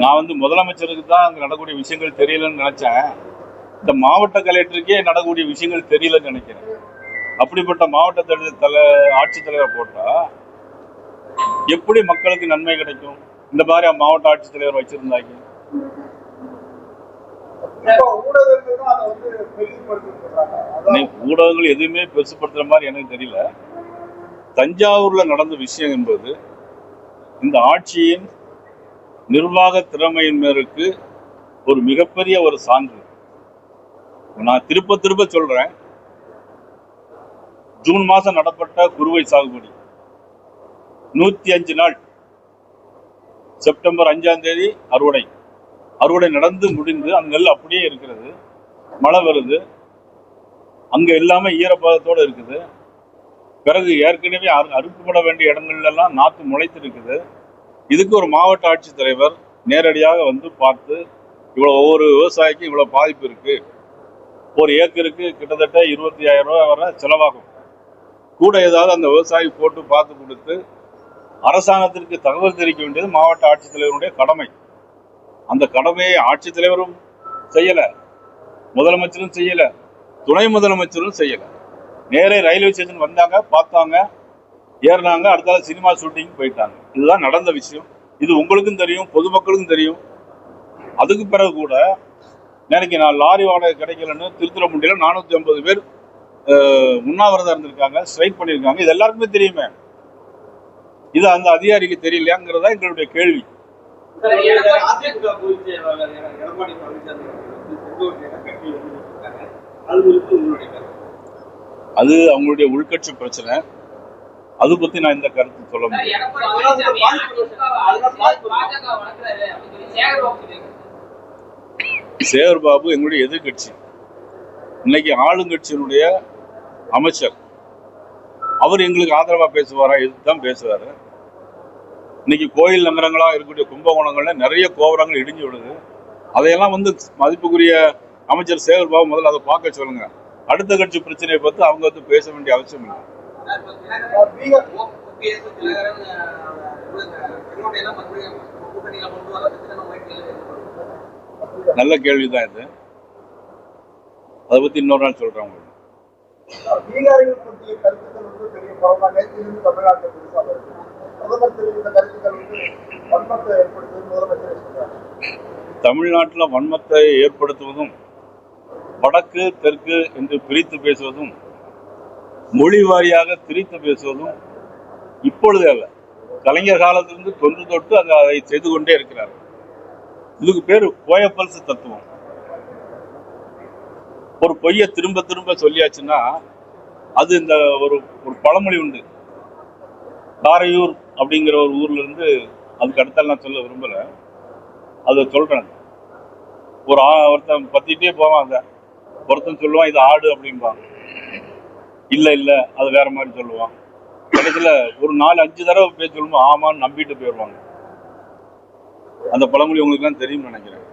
நான் வந்து முதலமைச்சருக்கு தான் அங்க நடக்கக்கூடிய விஷயங்கள் தெரியலன்னு நினைச்சேன். இந்த மாவட்ட கலெக்டருக்கே நடக்கக்கூடிய விஷயங்கள் தெரியலன்னு நினைக்கிறேன். அப்படிப்பட்ட மாவட்ட தலை தலை ஆட்சித்தலைவரை போட்டா எப்படி மக்களுக்கு நன்மை கிடைக்கும்? இந்த மாதிரி மாவட்ட ஆட்சித்தலைவர் வச்சிருந்தாங்க. ஊடகங்கள் எதுவுமே பெருசுப்படுத்துற மாதிரி எனக்கு தெரியல. தஞ்சாவூர்ல நடந்த விஷயம் என்பது இந்த ஆட்சியின் நிர்வாக திறமையினருக்கு ஒரு மிகப்பெரிய ஒரு சான்று. நான் திருப்ப திருப்ப சொல்றேன். ஜூன் மாதம் நடப்பட்ட குறுவை சாகுபடி. நூற்றி அஞ்சு நாள். செப்டம்பர் அஞ்சாம் தேதி அறுவடை. அறுவடை நடந்து முடிந்து அந்த நெல் அப்படியே இருக்கிறது. மழை வருது. அங்கே எல்லாமே ஈரப்பதத்தோட இருக்குது. பிறகு ஏற்கனவே அறுக்கப்பட வேண்டிய இடங்கள்லாம் நாற்று முளைத்து இருக்குது. இதுக்கு ஒரு மாவட்ட ஆட்சித்தலைவர் நேரடியாக வந்து பார்த்து இவ்வளோ ஒவ்வொரு விவசாயிக்கும் இவ்வளோ பாதிப்பு இருக்குது ஒரு ஏக்கருக்கு கிட்டத்தட்ட இருபத்தி ஆயிரம் ரூபாய் வர செலவாகும். கூட ஏதாவது அந்த விவசாயி போட்டு பார்த்து கொடுத்து அரசாங்கத்திற்கு தகவல் தெரிவிக்க வேண்டியது மாவட்ட ஆட்சித்தலைவருடைய கடமை. அந்த கடமையை ஆட்சித்தலைவரும் செய்யலை முதலமைச்சரும் செய்யலை துணை முதலமைச்சரும் செய்யலை. நேரே ரயில்வே ஸ்டேஷன் வந்தாங்க பார்த்தாங்க. ஏறினாங்க அடுத்தால சினிமா ஷூட்டிங் போயிட்டாங்க. இதுதான் நடந்த விஷயம். இது உங்களுக்கும் தெரியும் பொதுமக்களுக்கும் தெரியும். அதுக்கு பிறகு கூட நேரைக்கு நான் லாரி வாடகை கிடைக்கலன்னு திருத்துறைப்பூண்டியில் நானூற்றி ஐம்பது பேர் உண்ணாவிரதம் இருந்திருக்காங்க ஸ்ட்ரைக் பண்ணியிருக்காங்க. இது எல்லாருக்குமே தெரியுமே. இது அந்த அதிகாரிக்கு தெரியலையாங்கிறதா எங்களுடைய கேள்வி. அது அவங்களுடைய உள்கட்சி பிரச்சனை. அது பத்தி நான் இந்த கருத்து சொல்ல முடியும். சேகர் பாபு எங்களுடைய எதிர்கட்சி இன்னைக்கு ஆளுங்கட்சியினுடைய அமைச்சர். அவர் எங்களுக்கு ஆதரவா பேசுவாரா? இதுதான் பேசுவாரு இன்னைக்கு கோயில் நகரங்களா இருக்கக்கூடிய கும்பகோணங்கள்ல நிறைய கோபுரங்கள் இடிஞ்சு விடுது அதையெல்லாம் வந்து மதிப்புக்குரிய அமைச்சர் சேகர் பாபு முதல்ல அதை பார்க்க சொல்லுங்க. அடுத்த கட்சி பிரச்சனையை பத்தி அவங்க வந்து பேச வேண்டிய அவசியம் இல்லை. இது, நல்ல கேள்விதான் இது. அதை பத்தி இன்னொரு நாள் சொல்றேன் உங்களுக்கு. சொல்றாங்க தமிழ்நாட்டில் வன்மத்தை ஏற்படுத்துவதும் வடக்கு தெற்கு என்று பிரித்து பேசுவதும் மொழி வாரியாக திரித்து பேசுவதும் இப்பொழுது அல்ல. கலைஞர் காலத்திலிருந்து தொன்று தொட்டு அது அதை செய்து கொண்டே இருக்கிறார். இதுக்கு பேர் கோயப்பல்ஸ் தத்துவம். ஒரு பொய்யை திரும்ப திரும்ப சொல்லியாச்சுன்னா அது இந்த ஒரு ஒரு பழமொழி உண்டு. காரையூர் அப்படிங்கிற ஒரு ஊர்ல இருந்து அதுக்கு அடுத்தால் நான் சொல்ல விரும்பல. அதை சொல்றேன். ஒரு ஆ- ஒருத்தன் பத்திட்டே போவான் அதை. ஒருத்தன் சொல்லுவான் இது ஆடு அப்படிம்பான். இல்ல இல்ல அது வேற மாதிரி சொல்லுவான். கடைசியில் ஒரு நாலு அஞ்சு தடவை பேர் சொல்லும்போது ஆமான்னு நம்பிட்டு போயிடுவாங்க. அந்த பழமொழி உங்களுக்கு எல்லாம் தெரியும்னு நினைக்கிறேன்.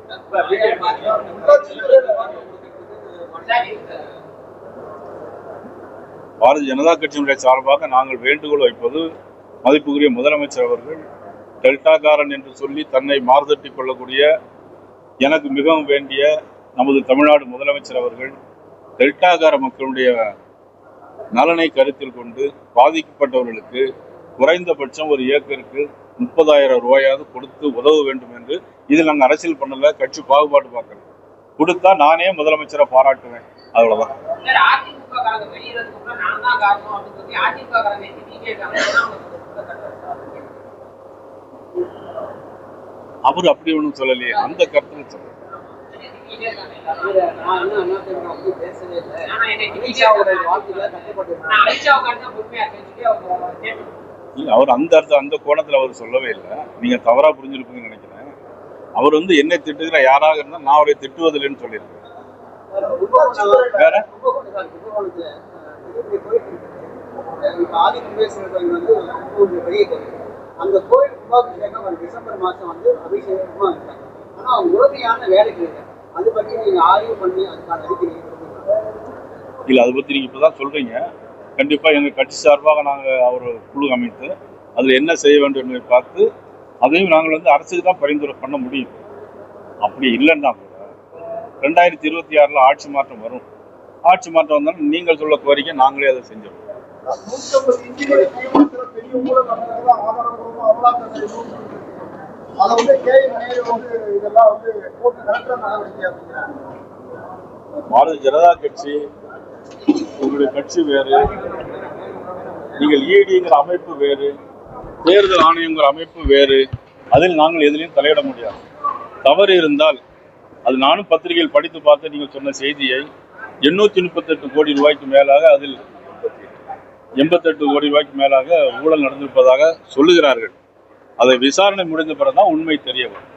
பாரதிய ஜனதா கட்சியினுடைய சார்பாக நாங்கள் வேண்டுகோள் வைப்பது மதிப்புக்குரிய முதலமைச்சர் அவர்கள் டெல்டாக்காரன் என்று சொல்லி தன்னை மாறுதட்டிக் கொள்ளக்கூடிய எனக்கு மிகவும் வேண்டிய நமது தமிழ்நாடு முதலமைச்சர் அவர்கள் டெல்டாக்கார மக்களுடைய நலனை கருத்தில் கொண்டு பாதிக்கப்பட்டவர்களுக்கு குறைந்தபட்சம் ஒரு ஏக்கருக்கு முப்பதாயிரம் ரூபாயாவது கொடுத்து உதவ வேண்டும் என்று இதில் நாங்கள் அரசியல் பண்ணல கட்சி பாகுபாடு பார்க்கல. கொடுத்தா நானே முதலமைச்சரை பாராட்டுவேன். அவ்வளவுதான். அவர் அப்படி ஒன்றும் சொல்லலையே. அந்த கருத்துல சொல்ல அவர் அந்த அர்த்தம் அந்த கோணத்துல அவர் சொல்லவே இல்லை. நீங்க தவறா புரிஞ்சிருப்பீங்கன்னு நினைக்கிறேன். அவர் வந்து என்னை திட்டுகிற யாராக இருந்தா நான் அவரை திட்டுவதில்லைன்னு சொல்லியிருக்கேன். வேற? அந்த கோயில் டிசம்பர் மாசம் வந்து அபிஷேகமா இருக்காங்க ஆனா முழுமையான வேலைகள் இல்லை அது பற்றி நீங்க ஆய்வு பண்ணி அதுக்கான அறிக்கை நீங்க கொடுக்கணும். இல்ல அதை பத்தி நீங்க இப்பதான் சொல்றீங்க. கண்டிப்பா எங்க கட்சி சார்பாக நாங்க அவர் குழு அமைத்து அதுல என்ன செய்ய வேண்டும் என்பதை பார்த்து அதையும் நாங்கள் வந்து அரசுக்கு தான் பரிந்துரை பண்ண முடியும். அப்படி இல்லைன்னா கூட ரெண்டாயிரத்தி இருபத்தி ஆறில் ஆட்சி மாற்றம் வரும். ஆட்சி மாற்றம் வந்தாலும் நீங்கள் சொல்ல கோரிக்கை நாங்களே அதை செஞ்சிடும் பெரிய அதை வந்து வந்து இதெல்லாம் வந்து போட்டு நடவடிக்கை அப்படிங்கிறாங்க பாரதிய ஜனதா கட்சி உங்களுடைய கட்சி வேறு நீங்கள் இடிங்கிற அமைப்பு வேறு தேர்தல் ஆணையங்கிற அமைப்பு வேறு அதில் நாங்கள் எதிலையும் தலையிட முடியாது. தவறு இருந்தால் அது நானும் பத்திரிகையில் படித்து பார்த்து நீங்கள் சொன்ன செய்தியை எண்ணூத்தி முப்பத்தெட்டு கோடி ரூபாய்க்கு மேலாக அதில் எண்பத்தெட்டு கோடி ரூபாய்க்கு மேலாக ஊழல் நடந்திருப்பதாக சொல்லுகிறார்கள். அதை விசாரணை முடிஞ்ச பிறகு தான் உண்மை தெரிய வரும்.